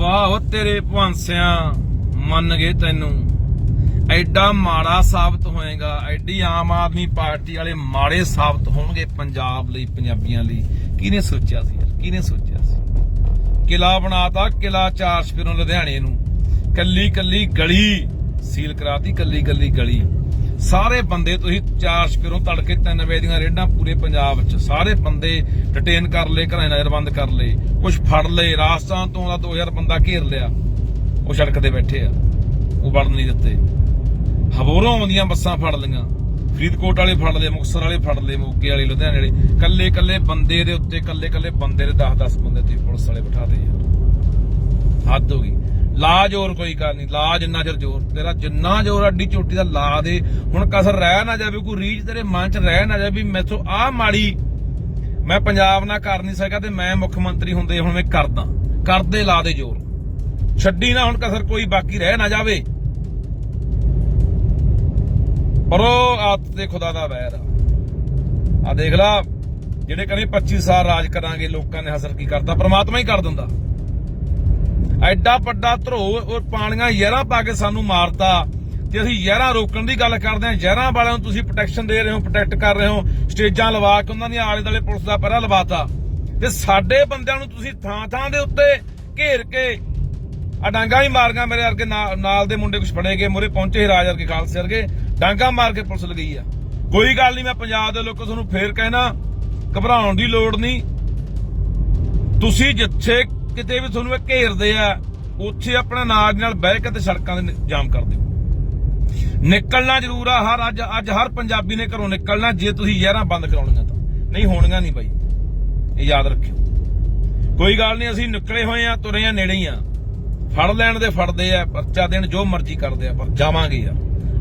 ਵਾਹ ਓ ਤੇਰੇ ਭਾਂਸਿਆਂ ਮੰਨ ਗਏ ਤੈਨੂੰ। ਐਡਾ ਮਾੜਾ ਸਾਬਤ ਹੋਏਗਾ, ਐਡੀ ਆਮ ਆਦਮੀ ਪਾਰਟੀ ਵਾਲੇ ਮਾੜੇ ਸਾਬਤ ਹੋਣਗੇ ਪੰਜਾਬ ਲਈ, ਪੰਜਾਬੀਆਂ ਲਈ। ਕਿਹਨੇ ਸੋਚਿਆ ਸੀ? ਯਾਰ ਕਿਹਨੇ ਸੋਚਿਆ ਸੀ? ਕਿਲਾ ਬਣਾਤਾ ਕਿਲਾ ਚਾਰ ਸਪਿਰੋਂ ਲੁਧਿਆਣੇ ਨੂੰ। ਕੱਲੀ ਕੱਲੀ ਗਲੀ ਸੀਲ ਕਰਾਤੀ ਕੱਲੀ ਕੱਲੀ ਗਲੀ। ਸਾਰੇ ਬੰਦੇ ਤੁਸੀਂ ਚਾਰਜ ਕਰੋ ਤੜਕੇ 3 ਵਜੇ ਦੀਆਂ ਰੇਡਾਂ ਪੂਰੇ ਪੰਜਾਬ 'ਚ। ਸਾਰੇ ਬੰਦੇ ਡਿਟੇਨ ਕਰ ਲਏ, ਘਰਾਂ ਨਜ਼ਰਬੰਦ ਕਰ ਲਏ। ਕੁਝ ਫੜ ਲਏ, ਰਾਜਸਥਾਨ ਤੋਂ ਦਾ 2000 ਬੰਦਾ ਘੇਰ ਲਿਆ। ਉਹ ਸੜਕ ਤੇ ਬੈਠੇ ਆ। ਉਹ ਵੜਨ ਨਹੀਂ ਦਿੱਤੇ। ਹਬੋਰੋਂ ਆਉਂਦੀਆਂ ਬੱਸਾਂ ਫੜ ਲਈਆਂ। ਫਰੀਦਕੋਟ ਵਾਲੇ ਫੜ ਲਏ, ਮੁਕਤਸਰ ਵਾਲੇ ਫੜ ਲਏ, ਮੋਗੇ ਵਾਲੇ, ਲੁਧਿਆਣੇ ਵਾਲੇ। ਕੱਲੇ ਕੱਲੇ ਬੰਦੇ ਦੇ ਉੱਤੇ ਕੱਲੇ ਕੱਲੇ ਬੰਦੇ ਦੇ 10 10 ਬੰਦੇ ਤੁਸੀਂ ਪੁਲਿਸ ਵਾਲੇ ਬਿਠਾ ਦੇ ਯਾਰ ਹੱਦ ਹੋ ਗਈ। ਲਾ ਜ਼ੋਰ ਕੋਈ ਗੱਲ ਨਹੀਂ ਲਾ ਜਿੰਨਾ ਚਿਰ ਜ਼ੋਰ, ਤੇਰਾ ਜਿੰਨਾ ਜ਼ੋਰ ਅੱਡੀ ਚੋਟੀ ਦਾ ਲਾ ਦੇ। ਹੁਣ ਕਸਰ ਰਹਿ ਨਾ ਜਾਵੇ, ਕੋਈ ਰੀਝ ਤੇਰੇ ਮਨ 'ਚ ਰਹਿ ਨਾ ਜਾਵੇ ਵੀ ਮੈਥੋਂ ਆਹ ਮਾੜੀ ਮੈਂ ਪੰਜਾਬ ਨਾਲ ਕਰ ਨਹੀਂ ਸਕਿਆ ਤੇ ਮੈਂ ਮੁੱਖ ਮੰਤਰੀ ਹੁੰਦੇ ਹੁਣ ਮੈਂ ਕਰਦਾ। ਕਰਦੇ ਲਾ ਦੇ ਜ਼ੋਰ। ਛੱਡੀ ਨਾ ਹੁਣ ਕਸਰ, ਕੋਈ ਬਾਕੀ ਰਹਿ ਨਾ ਜਾਵੇ। ਪਰ ਉਹ ਆਤ ਤੇ ਖੁਦਾ ਦਾ ਵੈਰ ਆ। ਆ ਦੇਖ ਲਾ, ਜਿਹੜੇ ਕਹਿੰਦੇ 25 ਸਾਲ ਰਾਜ ਕਰਾਂਗੇ, ਲੋਕਾਂ ਨੇ ਹਸਰ ਕੀ ਕਰਦਾ ਪ੍ਰਮਾਤਮਾ ਹੀ ਕਰ ਦਿੰਦਾ। ਐਡਾ ਵੱਡਾ ਧਰੋ ਔਰ ਪਾਣੀਆਂ ਜ਼ਹਿਰਾਂ ਪਾ ਕੇ ਸਾਨੂੰ ਮਾਰਤਾ। ਜੇ ਅਸੀਂ ਜ਼ਹਿਰਾਂ ਰੋਕਣ ਦੀ ਗੱਲ ਕਰਦੇ ਹਾਂ ਜ਼ਹਿਰਾਂ ਵਾਲਿਆਂ ਨੂੰ ਤੁਸੀਂ ਪ੍ਰੋਟੈਕਸ਼ਨ ਦੇ ਰਹੇ ਹੋ ਪ੍ਰੋਟੈਕਟ ਕਰ ਰਹੇ ਹੋ, ਸਟੇਜਾਂ ਲਵਾ ਕੇ ਉਹਨਾਂ ਦੀਆਂ ਆਲੇ ਦੁਆਲੇ ਪੁਲਿਸ ਦਾ ਪਹਿਰਾ ਲਵਾਤਾ। ਤੇ ਸਾਡੇ ਬੰਦਿਆਂ ਨੂੰ ਤੁਸੀਂ ਥਾਂ ਥਾਂ ਦੇ ਉੱਤੇ ਘੇਰ ਕੇ ਆ ਡਾਂਗਾ ਹੀ ਮਾਰੀਆਂ ਮੇਰੇ ਵਰਗੇ ਨਾ- ਨਾਲ ਦੇ ਮੁੰਡੇ ਕੁਝ ਫੜੇ ਗਏ, ਮੂਹਰੇ ਪਹੁੰਚੇ ਰਾਜ ਵਰਗੇ ਖਾਲਸੇ ਵਰਗੇ, ਡਾਂਗਾ ਮਾਰ ਕੇ ਪੁਲਿਸ ਲਗਈ ਆ। ਕੋਈ ਗੱਲ ਨਹੀਂ, ਮੈਂ ਪੰਜਾਬ ਦੇ ਲੋਕਾਂ ਤੁਹਾਨੂੰ ਫੇਰ ਕਹਿਣਾ, ਘਬਰਾਉਣ ਦੀ ਲੋੜ ਨਹੀਂ। ਤੁਸੀਂ ਜਿੱਥੇ ਕਿਤੇ ਵੀ ਤੁਹਾਨੂੰ ਇਹ ਘੇਰਦੇ ਆ, ਉੱਥੇ ਆਪਣਾ ਨਾਜ ਨਾਲ ਬਹਿ ਕੇ ਤੇ ਸੜਕਾਂ ਦੇ ਜਾਮ ਕਰ ਦਿਓ। ਨਿਕਲਣਾ ਜ਼ਰੂਰ ਆ, ਹਰ ਅੱਜ ਅੱਜ ਹਰ ਪੰਜਾਬੀ ਨੇ ਘਰੋਂ ਨਿਕਲਣਾ, ਜੇ ਤੁਸੀਂ ਯਾਰਾਂ ਬੰਦ ਕਰਾਉਣੀਆਂ ਤਾਂ। ਨਹੀਂ, ਹੋਣੀਆਂ ਨਹੀਂ ਬਾਈ। ਇਹ ਯਾਦ ਰੱਖਿਓ। ਕੋਈ ਗੱਲ ਨਹੀਂ, ਅਸੀਂ ਨਿਕਲੇ ਹੋਏ ਆ, ਤੁਰੇ ਆ, ਨੇੜੇ ਹੀ ਆ। ਫੜ ਲੈਣ ਦੇ ਫੜਦੇ ਆ, ਪਰਚਾ ਦੇਣ, ਜੋ ਮਰਜ਼ੀ ਕਰਦੇ ਆ, ਪਰ ਜਾਵਾਂਗੇ ਯਾਰ।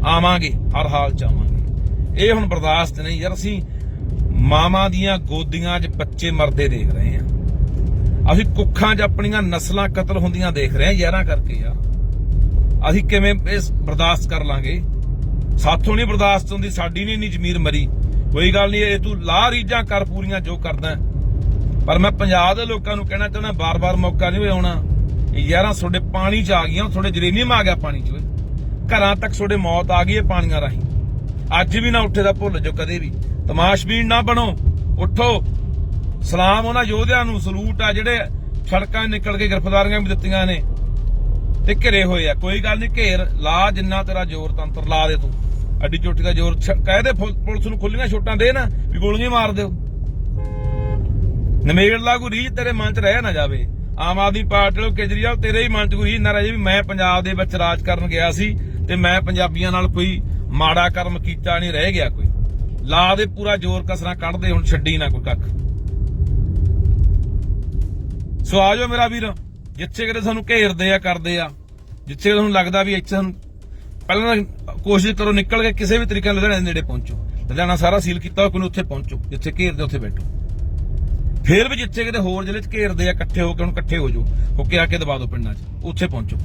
ਆਵਾਂਗੇ, ਹਰ ਹਾਲ ਚ ਆਵਾਂਗੇ। ਇਹ ਹੁਣ ਬਰਦਾਸ਼ਤ ਨਹੀਂ ਯਾਰ, ਅਸੀਂ ਮਾਵਾਂ ਦੀਆਂ ਗੋਦੀਆਂ 'ਚ ਬੱਚੇ ਮਰਦੇ ਦੇਖ ਰਹੇ ਆ। ਅਸੀਂ ਕੁੱਖਾਂ 'ਚ ਆਪਣੀਆਂ ਨਸਲਾਂ ਕਤਲ ਹੁੰਦੀਆਂ ਦੇਖ ਰਹੇ ਆ ਯਾਰਾਂ ਕਰਕੇ ਯਾਰ। ਅਸੀਂ ਕਿਵੇਂ ਇਸ ਬਰਦਾਸ਼ਤ ਕਰ ਲਾਂਗੇ? ਸਾਥੋਂ ਨਹੀਂ ਬਰਦਾਸ਼ਤ ਹੁੰਦੀ, ਸਾਡੀ ਨਹੀਂ ਇੰਨੀ ਜ਼ਮੀਰ ਮਰੀ। ਕੋਈ ਗੱਲ ਨਹੀਂ, ਇਹ ਤੂੰ ਲਾ ਰੀਜਾਂ ਕਰ ਪੂਰੀਆਂ ਜੋ ਕਰਦਾ। ਪਰ ਮੈਂ ਪੰਜਾਬ ਦੇ ਲੋਕਾਂ ਨੂੰ ਕਹਿਣਾ ਚਾਹੁੰਦਾ, ਬਾਰ-ਬਾਰ ਮੌਕਾ ਨਹੀਂ ਆਉਣਾ। ਇਹ ਯਾਰਾਂ ਤੁਹਾਡੇ ਪਾਣੀ 'ਚ ਆ ਗਈਆਂ, ਤੁਹਾਡੇ ਜਰੇਨੀਅਮ ਆ ਗਿਆ ਪਾਣੀ 'ਚ ਘਰਾਂ ਤੱਕ ਤੁਹਾਡੇ ਮੌਤ ਆ ਗਈ ਹੈ ਪਾਣੀਆਂ ਰਾਹੀਂ। ਅੱਜ ਵੀ ਨਾ ਉੱਠੇ ਦਾ ਭੁੱਲ ਜੋ ਕਦੇ ਵੀ। ਤਮਾਸ਼ਬੀਨ ਨਾ ਬਣੋ। ਉੱਠੋ। ਸਲਾਮ ਉਹਨਾਂ ਯੋਧਿਆਂ ਨੂੰ, ਸਲੂਟ ਆ ਜਿਹੜੇ ਸੜਕਾਂ ਨਿਕਲ ਕੇ ਗ੍ਰਿਫਤਾਰੀਆਂ ਵੀ ਦਿੱਤੀਆਂ ਨੇ ਤੇ ਘਿਰੇ ਹੋਏ ਆ। ਕੋਈ ਗੱਲ ਨਹੀਂ, ਘੇਰ ਲਾ, ਜਿੰਨਾ ਤੇਰਾ ਜ਼ੋਰ ਤੰਤਰ ਲਾ ਦੇ ਤੂੰ। ਅੱਡੀ ਚੋਟੀ ਦਾ ਜ਼ੋਰ ਕਹਿ ਦੇ ਪੁਲਿਸ ਨੂੰ ਖੁੱਲੀਆਂ ਛੋਟਾਂ ਦੇ ਨਾ, ਵੀ ਗੋਲੀਆਂ ਮਾਰ ਦਿਓ। ਨਮੇੜ ਲਾ ਕੋਈ ਰੀਝ ਤੇਰੇ ਮਨ 'ਚ ਰਹਿ ਨਾ ਜਾਵੇ। ਆਮ ਆਦਮੀ ਪਾਰਟੀ ਨੂੰ ਕੇਜਰੀਵਾਲ, ਤੇਰੇ ਹੀ ਮਨ 'ਚ ਕੋਈ ਰੀਝ ਨਾ ਰਹੇ ਵੀ ਮੈਂ ਪੰਜਾਬ ਦੇ ਵਿੱਚ ਰਾਜ ਕਰਨ ਗਿਆ ਸੀ ਤੇ ਮੈਂ ਪੰਜਾਬੀਆਂ ਨਾਲ ਕੋਈ ਮਾੜਾ ਕਰਮ ਕੀਤਾ ਨਹੀਂ, ਰਹਿ ਗਿਆ ਕੋਈ। ਲਾ ਦੇ ਪੂਰਾ ਜ਼ੋਰ ਕਸਰਾਂ ਕੱਢਦੇ ਹੁਣ ਛੱਡੀ ਨਾ ਕੋਈ ਕੱਖ। ਸੋ ਆਜੋ ਮੇਰਾ ਵੀਰ, ਜਿੱਥੇ ਕਿਤੇ ਸਾਨੂੰ ਘੇਰਦੇ ਆ, ਕਰਦੇ ਆ। ਜਿੱਥੇ ਤੁਹਾਨੂੰ ਲੱਗਦਾ ਵੀ ਇੱਥੇ ਸਾਨੂੰ ਪਹਿਲਾਂ ਕੋਸ਼ਿਸ਼ ਕਰੋ ਨਿਕਲ ਕੇ ਕਿਸੇ ਵੀ ਤਰੀਕੇ ਨਾਲ ਲੁਧਿਆਣੇ ਦੇ ਨੇੜੇ ਪਹੁੰਚੋ। ਲੁਧਿਆਣਾ ਸਾਰਾ ਸੀਲ ਕੀਤਾ ਹੋਇਆ, ਕੋਈ ਉੱਥੇ ਪਹੁੰਚੋ, ਜਿੱਥੇ ਘੇਰਦੇ ਉੱਥੇ ਬੈਠੋ। ਫੇਰ ਵੀ ਜਿੱਥੇ ਕਿਤੇ ਹੋਰ ਜ਼ਿਲ੍ਹੇ 'ਚ ਘੇਰਦੇ ਆ, ਇਕੱਠੇ ਹੋ ਕੇ, ਹੁਣ ਇਕੱਠੇ ਹੋ ਜਾਓ। ਹੋ ਕੇ ਆ ਕੇ ਦਬਾ ਦਿਓ ਪਿੰਡਾਂ 'ਚ, ਉੱਥੇ ਪਹੁੰਚੋ।